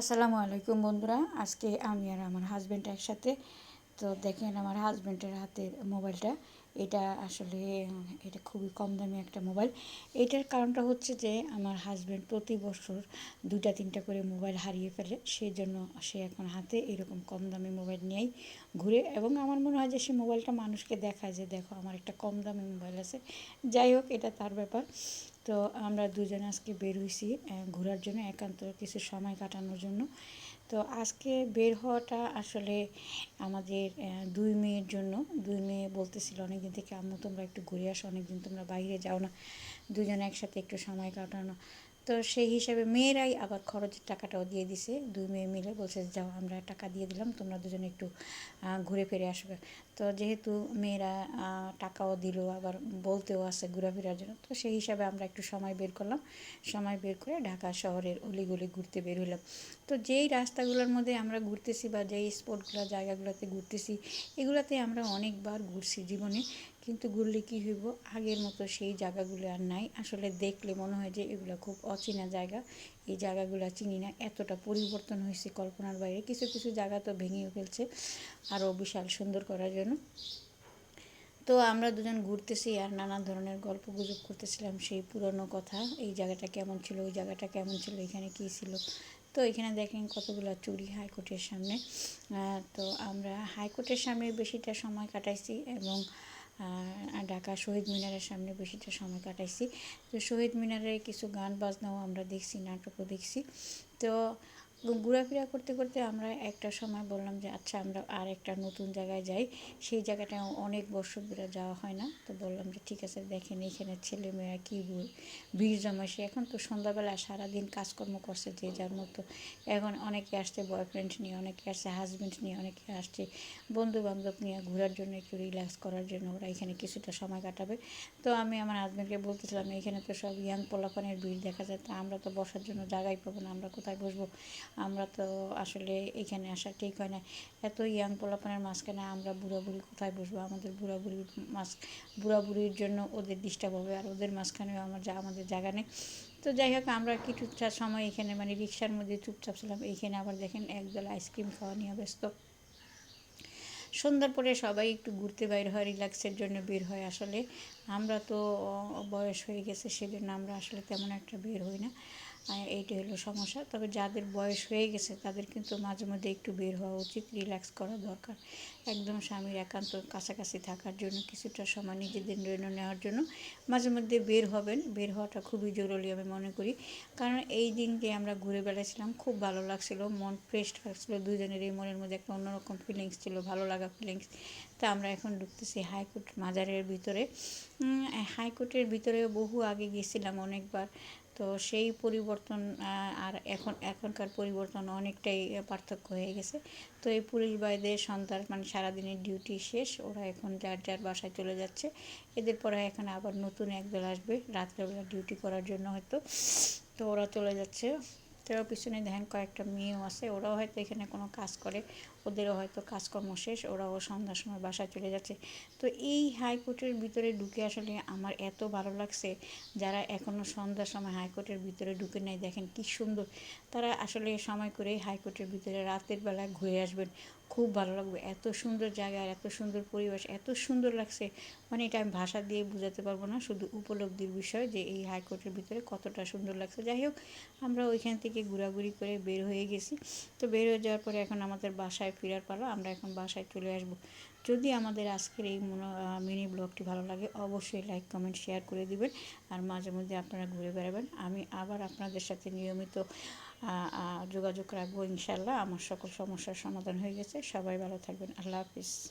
আসসালামু আলাইকুম বন্ধুরা। আজকে আমি আর আমার হাজব্যান্ড একসাথে। তো দেখেন আমার হাজব্যান্ডের হাতের মোবাইলটা। এটা আসলে, এটা খুবই কম দামি একটা মোবাইল। এটার কারণটা হচ্ছে যে, আমার হাজব্যান্ড প্রতি বছর দুটা তিনটা করে মোবাইল হারিয়ে ফেলে। সেই জন্য সে এখন হাতে এরকম কম দামি মোবাইল নিয়েই ঘুরে। এবং আমার মনে হয় যে, সে মোবাইলটা মানুষকে দেখায় যে, দেখো আমার একটা কম দামি মোবাইল আছে। যাই হোক, এটা তার ব্যাপার। তো আমরা দুজন আজকে বের হয়েছি ঘোরার জন্য একান্ত কিছু সময় কাটানোর জন্য। তো আজকে বের হওয়াটা আসলে আমাদের দুই মেয়ের জন্য। দুই মেয়ে বলতেছিল, অনেকদিন থেকে আম্মু, তোমরা একটু ঘুরে আসো, অনেকদিন তোমরা বাইরে যাও না। দুজনে একসাথে একটু সময় কাটানো। তো সেই হিসাবে মেয়েরাই আবার খরচের টাকাটাও দিয়ে দিছে। দুই মেয়ে মিলে বলছে, যাও, আমরা টাকা দিয়ে দিলাম, তোমরা দুজনে একটু ঘুরে ফিরে আসবে। তো যেহেতু মেয়েরা টাকাও দিল, আবার বলতেও আছে ঘোরাফেরার জন্য, তো সেই হিসাবে আমরা একটু সময় বের করলাম। সময় বের করে ঢাকা শহরের অলিগলি ঘুরতে বের হইলাম। তো যেই রাস্তাগুলোর মধ্যে আমরা ঘুরতেছি বা যেই স্পটগুলো জায়গাগুলোতে ঘুরতেছি, এগুলোতে আমরা অনেকবার ঘুরছি জীবনে। কিন্তু ঘুরলে কী হইব? আগের মতো সেই জায়গাগুলো আর নাই। আসলে দেখলে মনে হয় যে এগুলো খুব অচেনা জায়গা। এই জায়গাগুলো চিনি না, এতটা পরিবর্তন হয়েছে কল্পনার বাইরে। কিছু কিছু জায়গা তো ভেঙেও ফেলছে আরও বিশাল সুন্দর করার জন্য। তো আমরা দুজন ঘুরতেছি আর নানা ধরনের গল্প গুজব করতেছিলাম সেই পুরনো কথা, এই জায়গাটা কেমন ছিল, ওই জায়গাটা কেমন ছিল, এখানে কী ছিল। তো এখানে দেখেন কতগুলো চুরি হাইকোর্টের সামনে। তো আমরা হাইকোর্টের সামনে বেশিটা সময় কাটাইছি এবং ঢাকা শহীদ মিনারের সামনে বেশিটা সময় কাটাইছি। তো শহীদ মিনারে কিছু গান, বাজনাও আমরা দেখছি, নাটকও দেখছি। তো ঘোরাফেরা করতে করতে আমরা একটা সময় বললাম যে আচ্ছা আমরা আর একটা নতুন জায়গায় যাই। সেই জায়গাটা অনেক বছর ধরে যাওয়া হয় না। তো বললাম যে, ঠিক আছে, দেখেন এখানে ছেলেমেয়েরা কী ভিড় জমাইছে। এখন তো সন্ধ্যাবেলা সারাদিন কাজকর্ম করছে যে যার মতো। এখন অনেকে আসছে বয়ফ্রেন্ড নিয়ে, অনেকে আসছে হাজব্যান্ড নিয়ে, অনেকে আসছে বন্ধু বান্ধব নিয়ে ঘোরার জন্য একটু রিল্যাক্স করার জন্য ওরা এখানে কিছুটা সময় কাটাবে। তো আমি আমার হাজব্যান্ডকে বলতেছিলাম, এখানে তো সব ইয়াং পোলাপানের ভিড় দেখা যায়। তা আমরা তো বসার জন্য জায়গায় পাবো না। আমরা কোথায় বসবো? আমরা তো আসলে এখানে আসা ঠিক হয় না। এত ইয়াং পোলাপানের মাঝখানে আমরা বুড়াবুড়ি কোথায় বসবো? আমাদের বুড়াবুড়ির মাঝ, বুড়াবুড়ির জন্য ওদের ডিস্টার্ব হবে আর ওদের মাঝখানেও আমার যা, আমাদের জায়গা নেই। তো যাই হোক, আমরা কিছুটা সময় এখানে মানে রিক্সার মধ্যে চুপচাপ ছিলাম। এইখানে আবার দেখেন একদল আইসক্রিম খাওয়া নিয়ে ব্যস্ত। সন্ধ্যার পরে সবাই একটু ঘুরতে বাইর হয় রিল্যাক্সের জন্য বের হয়। আসলে আমরা তো বয়স হয়ে গেছে, সেজন্য আমরা আসলে তেমন একটা বের হই না। এইটা হলো সমস্যা। তবে যাদের বয়স হয়ে গেছে, তাদের কিন্তু মাঝে মধ্যে একটু বের হওয়া উচিত রিল্যাক্স করা দরকার। একদম স্বামীর একান্ত কাছাকাছি থাকার জন্য, কিছুটা সময় নিজেদের জন্য নেওয়ার জন্য মাঝে মধ্যে বের হবেন। বের হওয়াটা খুবই জরুরি আমি মনে করি। কারণ এই দিনকে আমরা ঘুরে বেড়াইছিলাম, খুব ভালো লাগছিল, মন ফ্রেশ লাগছিল এই মনের মধ্যে একটা অন্যরকম ফিলিংস ছিল, ভালো লাগা ফিলিংস তা আমরা এখন ঢুকতেছি হাইকোর্ট মাজারের ভিতরে। হাইকোর্টের ভিতরে বহু আগে গেছিলাম অনেকবার। তো সেই পরিবর্তন আর এখন, এখনকার পরিবর্তন অনেকটাই পার্থক্য হয়ে গেছে। তো এই পুলিশ বাইদের সন্তান মানে সারাদিনের ডিউটি শেষ, ওরা এখন যার যার বাসায় চলে যাচ্ছে। এদের পরে এখন আবার নতুন একদল আসবে, রাত্রেবেলা ডিউটি করার জন্য হয়তো। তো ওরা চলে যাচ্ছে। তো পিছনে দেখেন কয়েকটা মেয়েও আছে, ওরাও হয়তো এখানে কোনো কাজ করে, ওদেরও হয়তো কাজকর্ম শেষ, ওরাও সন্ধ্যার সময় বাসায় চলে যাচ্ছে। তো এই হাইকোর্টের ভিতরে ঢুকে আসলে আমার এত ভালো লাগছে, যারা এখনও সন্ধ্যার সময় হাইকোর্টের ভিতরে ঢুকে নেয় দেখেন কি সুন্দর। তারা আসলে সময় করে হাইকোর্টের ভিতরে রাতের বেলা ঘুরে আসবেন। খুব ভালো লাগবে। এত সুন্দর জায়গা এত সুন্দর পরিবেশ, এত সুন্দর লাগছে। মানে এটা আমি ভাষা দিয়ে বোঝাতে পারব না, শুধু উপলব্ধির বিষয় যে এই হাইকোর্টের ভিতরে কতটা সুন্দর লাগছে। যাই হোক, আমরা ওইখান থেকে ঘোরাঘুরি করে বের হয়ে গেছি। তো বের হয়ে যাওয়ার পরে এখন আমাদের বাসায় ফেরার পালা, আমরা এখন বাসায় চলে আসব। যদি আমাদের আজকের এই মিনি ব্লগটি ভালো লাগে, অবশ্যই লাইক কমেন্ট শেয়ার করে দিবেন। আর মাঝে মধ্যে আপনারা ঘুরে বেড়াবেন। আমি আবার আপনাদের সাথে নিয়মিত যোগাযোগ রাখব ইনশাল্লাহ আমার সকল সমস্যার সমাধান হয়ে গেছে। সবাই ভালো থাকবেন। আল্লাহ হাফিজ।